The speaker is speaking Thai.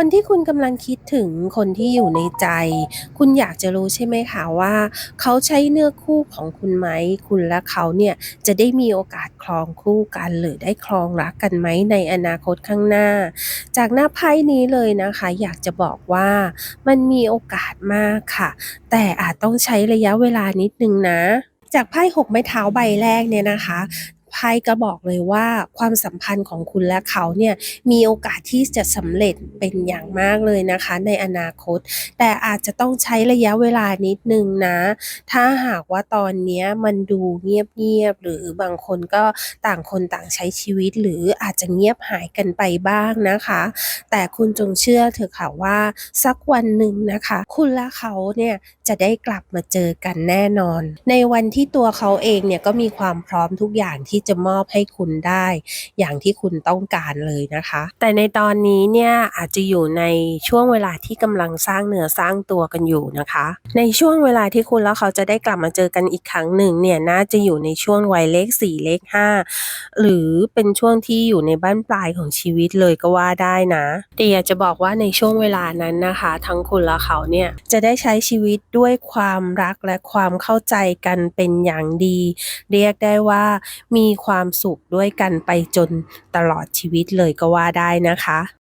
คนที่คุณกำลังคิดถึงคนที่อยู่ในใจ คุณอยากจะรู้ใช่ไหมคะว่า เขาใช่เนื้อคู่ของคุณไหม คุณและเขาเนี่ยจะได้มีโอกาสครองคู่กันหรือได้ครองรักกันไหมในอนาคตข้างหน้า จากหน้าไพ่นี้เลยนะคะ อยากจะบอกว่ามันมีโอกาสมากค่ะ แต่อาจต้องใช้ระยะเวลานิดนึงนะจากไพ่หกไม้เท้าใบแรกเนี่ยนะคะ ไพ่ก็บอกเลยว่าความสัมพันธ์ของคุณและเขาเนี่ยมีโอกาสที่จะสำเร็จเป็นอย่างมากเลยนะคะ ในอนาคต แต่อาจจะต้องใช้ระยะเวลานิดหนึ่งนะ ถ้าหากว่าตอนนี้มันดูเงียบๆหรือบางคนก็ต่างคนต่างใช้ชีวิต หรืออาจจะเงียบหายกันไปบ้างนะคะ แต่คุณจงเชื่อเถอะค่ะว่าสักวันหนึ่งนะคะ คุณและเขาเนี่ยจะได้กลับมาเจอกันแน่นอน ในวันที่ตัวเขาเองเนี่ยก็มีความพร้อมทุกอย่างที่จะมอบให้คุณได้ อย่างที่คุณต้องการเลยนะคะ แต่ในตอนนี้เนี่ยอาจจะอยู่ในช่วงเวลาที่กำลังสร้างเนื้อสร้างตัวกันอยู่นะคะ ในช่วงเวลาที่คุณและเขาจะได้กลับมาเจอกันอีกครั้งหนึ่งเนี่ยน่าจะอยู่ในช่วงวัยเลข4เลข5หรือเป็นช่วงที่อยู่ในบั้นปลายของชีวิตเลยก็ว่าได้นะแต่อยากจะบอกว่าในช่วงเวลานั้นนะคะ ทั้งคุณและเขาเนี่ยจะได้ใช้ชีวิตด้วยความรักและความเข้าใจกันเป็นอย่างดี เรียกได้ว่ามีมีความสุขด้วยกันไปจนตลอดชีวิตเลยก็ว่าได้นะคะ